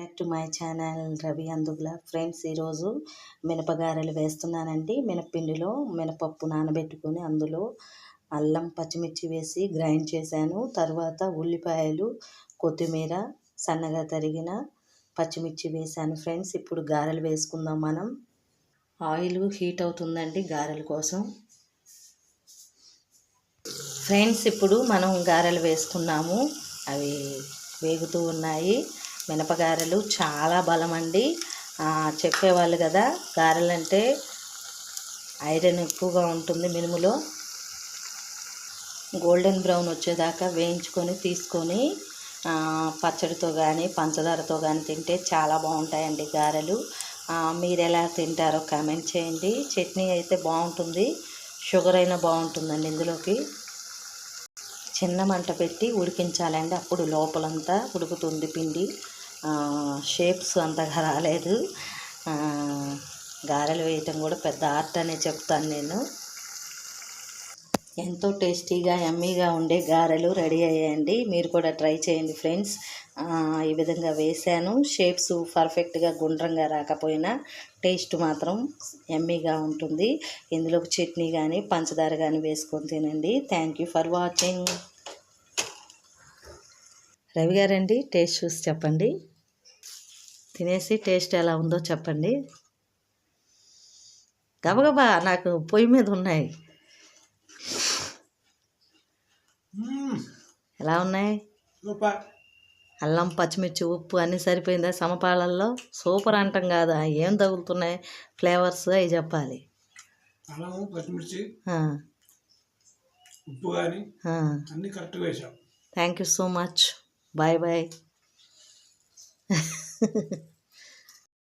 Back to my channel Ravi Andugula. Friends ఈరోజు మినపగారెలు వేస్తున్నానండి. మినప్పిండిలో మినపప్పు నానబెట్టుకొని అందులో అల్లం పచ్చిమిర్చి వేసి గ్రైండ్ చేశాను. తర్వాత ఉల్లిపాయలు కొత్తిమీర సన్నగా తరిగిన పచ్చిమిర్చి వేశాను. ఫ్రెండ్స్ ఇప్పుడు గారెలు వేసుకుందాం మనం. ఆయిల్ హీట్ అవుతుందండి గారెల కోసం. ఫ్రెండ్స్ ఇప్పుడు మనం గారెలు వేసుకున్నాము. అవి వేగుతూ ఉన్నాయి. మినపగారెలు చాలా బలం అండి చెప్పేవాళ్ళు కదా గారెలు అంటే ఐరన్ ఎక్కువగా ఉంటుంది మినుములో. గోల్డెన్ బ్రౌన్ వచ్చేదాకా వేయించుకొని తీసుకొని పచ్చడితో కానీ పంచదారతో కానీ తింటే చాలా బాగుంటాయండి గారెలు. మీరు ఎలా తింటారో కామెంట్ చేయండి. చట్నీ అయితే బాగుంటుంది. షుగర్ అయినా బాగుంటుందండి ఇందులోకి. చిన్న మంట పెట్టి ఉడికించాలండి. అప్పుడు లోపలంతా ఉడుకుతుంది పిండి. షేప్స్ అంతగా రాలేదు. గారెలు వేయటం కూడా పెద్ద ఆర్ట్ అనే చెప్తాను నేను. ఎంతో టేస్టీగా యమ్మీగా ఉండే గారెలు రెడీ అయ్యాయండి మీరు కూడా ట్రై చేయండి ఫ్రెండ్స్. ఈ విధంగా వేసాను షేప్స్ పర్ఫెక్ట్గా గుండ్రంగా రాకపోయినా టేస్ట్ మాత్రం యమ్మీగా ఉంటుంది. ఇందులోకి చట్నీ కానీ పంచదార కానీ వేసుకొని తినండి. Thank you for watching Ravi గారండి టేస్ట్ చూసి చెప్పండి. తినేసి టేస్ట్ ఎలా ఉందో చెప్పండి. గబగబా నాకు పొయ్యి మీద ఉన్నాయి. ఎలా ఉన్నాయి? అల్లం పచ్చిమిర్చి ఉప్పు అన్నీ సరిపోయిందా సమపాలల్లో? సూపర్ అంటాం కాదు? ఏం తగులుతున్నాయి? ఫ్లేవర్స్ అవి చెప్పాలి. అల్లము పచ్చిమిర్చి ఆ, ఉప్పు కానీ ఆ. అన్నీ కరెక్ట్గా వేసాం. Thank you so much bye bye